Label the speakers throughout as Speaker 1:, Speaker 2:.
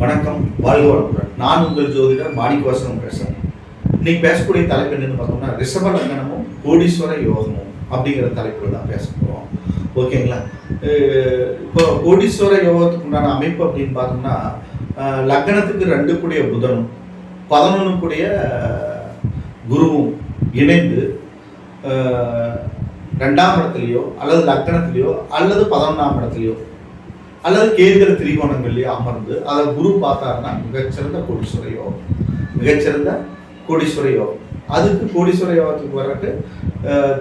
Speaker 1: வணக்கம் வாழ்க வளமுடன் நான் உங்கள் ஜோதிடர் மாணிக்கவாசனம் பேசுறேன். இன்னைக்கு பேசக்கூடிய தலைப்பு என்னன்னு பார்த்தோம்னா ரிஷப லக்னமும் கோடீஸ்வர யோகமும் அப்படிங்கிற தலைப்பில் தான் பேச போகிறோம் ஓகேங்களா? இப்போ கோடீஸ்வர யோகத்துக்கு உண்டான அமைப்பு அப்படின்னு பார்த்தோம்னா லக்னத்துக்கு ரெண்டு கூடிய புதனும் பதினொன்று கூடிய குருவும் இணைந்து ரெண்டாம் இடத்துலையோ அல்லது லக்னத்திலேயோ அல்லது பதினொன்றாம் இடத்துலையோ அல்லது கேந்திர திரிகோணங்கள்லயோ அமர்ந்து அதை குரு பார்த்தாருன்னா மிகச்சிறந்த கோடீஸ்வர யோகம் மிகச்சிறந்த கோடீஸ்வர யோகம் அதுக்கு கோடீஸ்வர யோகத்துக்கு வர்றதுக்கு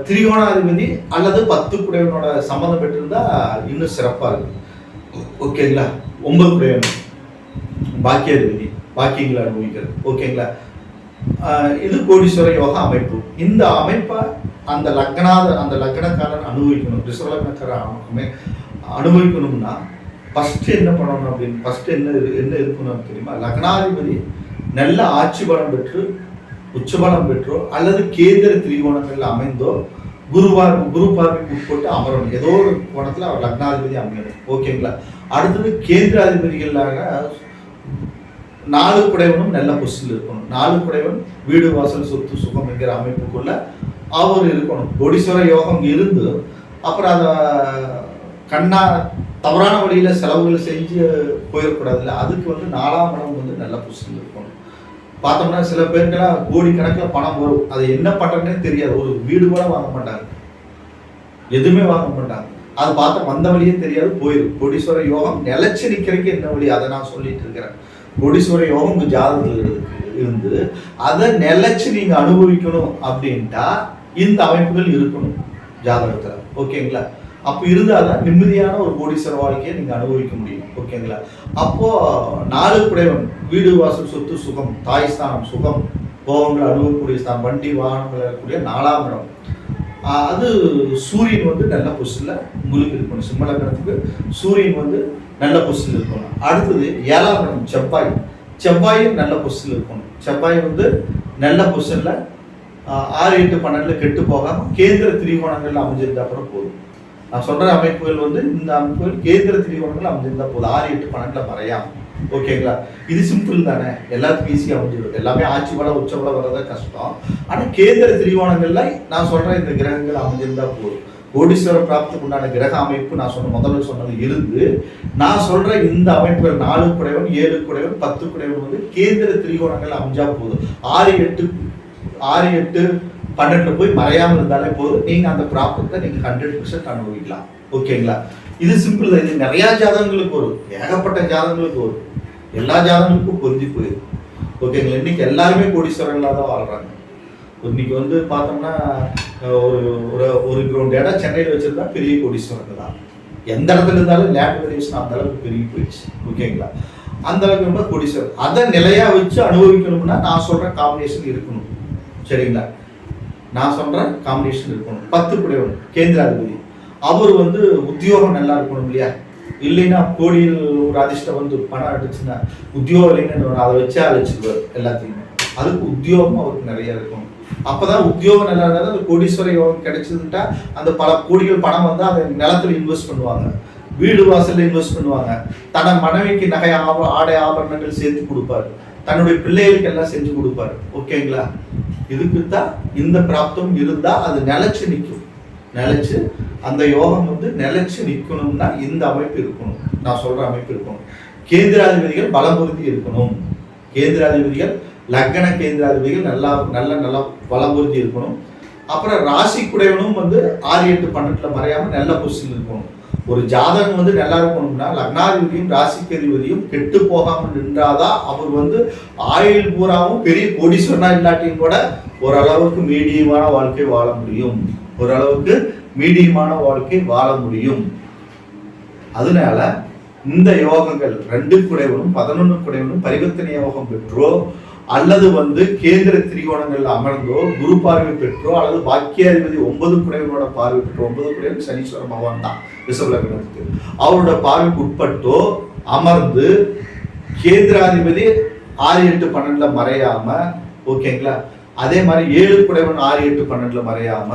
Speaker 1: திரிகோணாதிபதி அல்லது பத்து குடையவனோட சம்மந்தம் பெற்றிருந்தா இன்னும் சிறப்பாக இருக்கு ஓகேங்களா ஒன்பது குடையவன் பாக்கியாதிபதி பாக்கியங்களை அனுபவிக்கிறது. ஓகேங்களா இது கோடீஸ்வர யோக அமைப்பு. இந்த அமைப்பை அந்த லக்னாத அந்த லக்னக்காரன் அனுபவிக்கணும். ரிஷப லக்னக்காரன் அனுபவிக்கணும்னா ஃபஸ்ட்டு என்ன பண்ணணும் அப்படின்னு ஃபஸ்ட்டு என்ன என்ன இருக்கணும் தெரியுமா? லக்னாதிபதி நல்ல ஆட்சி பலம் பெற்று உச்சபலம் பெற்றோ அல்லது கேந்திர திரிகோணங்களில் அமைந்தோ குருவார் குரு பார்வைக்கு உட்பட்டு அமரணும். ஏதோ ஒரு கோணத்தில் அவர் லக்னாதிபதி அமையணும். ஓகேங்களா அடுத்தது கேந்திராதிபதிகளாக நாலு குடைவனும் நல்ல பொசிஷனில் இருக்கணும். நாலு குடைவன் வீடு வாசல் சொத்து சுகம் என்கிற அமைப்புக்குள்ள அவர் இருக்கணும். கொடிஸ்வர யோகம் இருந்து அப்புறம் அதை கண்ணா தவறான வழியில் செலவுகள் செஞ்சு போயிடக்கூடாதுல்ல. அதுக்கு வந்து நாலாம் இடம் வந்து நல்லா பொசிஷனில் இருக்கணும். பார்த்தோம்னா சில பேருக்கெல்லாம் கோடி கணக்கில் பணம் வரும். அதை என்ன பண்ணுறதுனே தெரியாது. ஒரு வீடு கூட வாங்க மாட்டாங்க. எதுவுமே வாங்க மாட்டாங்க. அது பார்த்தா வந்த வழியே தெரியாது போயிடும். கோடீஸ்வர யோகம் நிலச்சி நிற்கிறதுக்கு என்ன வழி? அதை நான் சொல்லிட்டு இருக்கிறேன். கோடீஸ்வர யோகம் உங்கள் ஜாதகத்தில் இருந்து அதை நிலச்சி நீங்கள் அனுபவிக்கணும் அப்படின்ட்டா இந்த அமைப்புகள் இருக்கணும் ஜாதகத்தில். ஓகேங்களா? அப்போ இருந்தால் தான் நிம்மதியான ஒரு கோடீஸ்வர வாழ்க்கையை நீங்கள் அனுபவிக்க முடியும். ஓகேங்களா அப்போது நாலு குடைவன் வீடு வாசல் சொத்து சுகம் தாய் ஸ்தானம் சுகம் போகங்கள் அனுபவக்கூடிய ஸ்தானம் வண்டி வாகனங்கள் இருக்கக்கூடிய நாலாம் இடம். அது சூரியன் வந்து நல்ல பொசிஷனில் உங்களுக்கு இருக்கணும் சிம்மலக்கணத்துக்கு சூரியன் வந்து நல்ல பொசிஷனில் இருக்கணும். அடுத்தது ஏழாம் இடம் செவ்வாய். செவ்வாயும் நல்ல பொசிஷனில் இருக்கணும். செவ்வாய் வந்து நல்ல பொசிஷனில் ஆறு எட்டு பன்னெண்டில் கெட்டு போகாமல் கேந்திர திரிகோணங்கள்ல அமைஞ்சிருந்தா அப்புறம் போதும். நான் சொல்ற அமைப்புகள் வந்து இந்த அமைப்புகள் கேந்திர திரிகோணங்கள் அமைஞ்சிருந்தா போதும். ஆறு எட்டு பன்னெண்டுல மறையாம. ஓகேங்களா? இது சிம்பிள் தானே. எல்லாத்துக்கும் ஈஸியாக அமைஞ்சிடும். எல்லாமே ஆட்சி பலம் உச்ச வர்றதா கஷ்டம். ஆனால் கேந்திர திரிகோணங்கள்ல நான் சொல்றேன் இந்த கிரகங்கள் அமைஞ்சிருந்தா போதும். கோடீஸ்வர பிராப்திக்கு உண்டான கிரக அமைப்பு நான் சொன்ன முதல்ல சொன்னது இருந்து நான் சொல்ற இந்த அமைப்புகள் நாலு குடைவன் ஏழு குடைவன் பத்து குடைவன் வந்து கேந்திர திரிகோணங்கள் அமைஞ்சா போதும். ஆறு எட்டு ஆறு எட்டு பன்னெண்டு போய் மறையாமல் இருந்தாலே போதும். நீங்க அந்த ப்ராப்ளத்தை நீங்க ஹண்ட்ரட் பர்சன்ட் அனுபவிக்கலாம் ஓகேங்களா இது சிம்பிள் தான். இது நிறைய ஜாதகங்களுக்கு வரும். ஏகப்பட்ட ஜாதகங்களுக்கு வரும். எல்லா ஜாதகங்களுக்கும் பொருந்தி போயிடும். ஓகேங்களா இன்னைக்கு எல்லாருமே கோடீஸ்வரர்களாக தான் வாழ்றாங்க. இன்னைக்கு வந்து பார்த்தோம்னா ஒரு ஒரு ஒரு கிரவுண்ட் இடம் சென்னையில் வச்சிருந்தா பெரிய கோடீஸ்வரங்க தான். எந்த இடத்துல இருந்தாலும் லேண்ட் வேல்யூஷன் அந்த அளவுக்கு பெருகி போயிடுச்சு. ஓகேங்களா அந்த அளவுக்கு ரொம்ப கோடீஸ்வரர். அதை நிலையா வச்சு அனுபவிக்கணும்னா நான் சொல்ற காம்பினேஷன் இருக்கணும். சரிங்களா? நான் சொல்கிற காம்பினேஷன் இருக்கணும். பத்து குடையவன் கேந்திராதிபதி. அவர் வந்து உத்தியோகம் நல்லா இருக்கணும் இல்லையா? இல்லைன்னா கோடியில் ஒரு அதிர்ஷ்டம் வந்து பணம் அடிச்சுன்னா உத்தியோகம் இல்லைன்னு அதை வச்சே அழைச்சிடுவார் எல்லாத்தையுமே. அதுக்கு உத்தியோகம் அவருக்கு நிறைய இருக்கும். அப்பதான் உத்தியோகம் நல்லா இருந்தாலும் அந்த கோடீஸ்வர யோகம் கிடைச்சதுட்டா அந்த பல கோடிகள் பணம் வந்து அதை நிலத்துல இன்வெஸ்ட் பண்ணுவாங்க. வீடு வாசல்ல இன்வெஸ்ட் பண்ணுவாங்க. தன மனைவிக்கு நகை ஆப ஆடை ஆபரணங்கள் சேர்த்து கொடுப்பாரு. தன்னுடைய பிள்ளைகளுக்கு எல்லாம் செஞ்சு கொடுப்பாரு. ஓகேங்களா இதுக்கு தான் இந்த பிராப்தம் இருந்தால் அது நிலச்சி நிற்கும். நிலச்சி அந்த யோகம் வந்து நிலச்சி நிற்கணும்னா இந்த அமைப்பு இருக்கணும். நான் சொல்கிற அமைப்பு இருக்கணும். கேந்திராதிபதிகள் பலம் இருக்கணும். கேந்திராதிபதிகள் லக்ன கேந்திராதிபதிகள் நல்லா நல்ல நல்லா பலம் இருக்கணும். அப்புறம் ராசி குடையவனும் வந்து ஆறு எட்டு பன்னெண்டில் மறையாமல் நல்ல பொசிஷன் இருக்கணும். ஒரு ஜாதகம் வந்து நல்லா இருக்கணும்னா லக்னாதிபதியும் ராசிக்கு அதிபதியும் கெட்டு போகாமல் நின்றாதான் அவர் வந்து ஆயுள் பூராவும் பெரிய கோடீஸ்வரனா இல்லாட்டியும் கூட ஓரளவுக்கு மீடியமான வாழ்க்கை வாழ முடியும். ஓரளவுக்கு மீடியமான வாழ்க்கை வாழ முடியும். அதனால இந்த யோகங்கள் ரெண்டு குடைவனும் பதினொன்று குடைவனும் பரிவர்த்தனை யோகம் பெற்றோ அல்லது வந்து கேந்திர திரிகோணங்கள்ல அமர்ந்தோ குரு பார்வை பெற்றோ அல்லது பாக்கியாதிபதி ஒன்பது குறைவனோட பார்வை பெற்றோ ஒன்பது குறைவன் சனீஸ்வர பகவான் தான் ரிஷபலக்னத்துக்கு அவரோட பார்வைக்கு உட்பட்டோ அமர்ந்து கேந்திராதிபதி ஆறு எட்டு பன்னெண்டுல மறையாம ஓகேங்களா அதே மாதிரி ஏழு குடைவன் ஆறு எட்டு பன்னெண்டுல மறையாம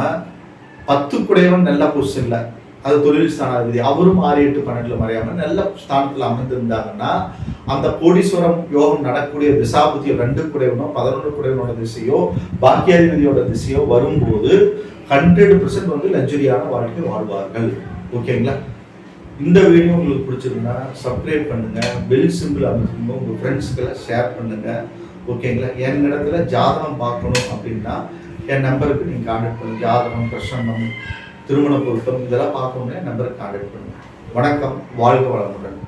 Speaker 1: பத்து குடைவன் நல்ல பொசிஷன்ல அது தொழில் ஸ்தானாதிபதி. அவரும் ஆறு எட்டு பன்னெண்டுல மறையாம நல்ல ஸ்தானத்துல அமர்ந்திருந்தாங்கன்னா அந்த கோடீஸ்வரம் யோகம் நடக்கக்கூடிய திசாபுத்தியோ ரெண்டு குடைவனோ பதினொன்று குடைவனோட திசையோ பாக்கியாதிபதியோட திசையோ வரும்போது ஹண்ட்ரட் பர்சன்ட் வந்து லக்ஸரியான வாழ்க்கை வாழ்வார்கள். ஓகேங்களா? இந்த வீடியோ உங்களுக்கு பிடிச்சிருந்தா சப்ஸ்கிரைப் பண்ணுங்க. பெல் சிம்பிள் அமைச்சிருங்க. உங்க ஃப்ரெண்ட்ஸுக்கெல்லாம் ஷேர் பண்ணுங்க. ஓகேங்களா? என் இடத்துல ஜாதகம் பார்க்கணும் அப்படின்னா என் நம்பருக்கு நீங்கள் கான்டாக்ட் பண்ணுங்க. ஜாதகம் பிரசன்னம் திருமண பொருத்தம் இதெல்லாம் பார்க்கணுன்னு என் நம்பருக்கு கான்டாக்ட் பண்ணுங்கள் வணக்கம் வாழ்க வளமுடன்.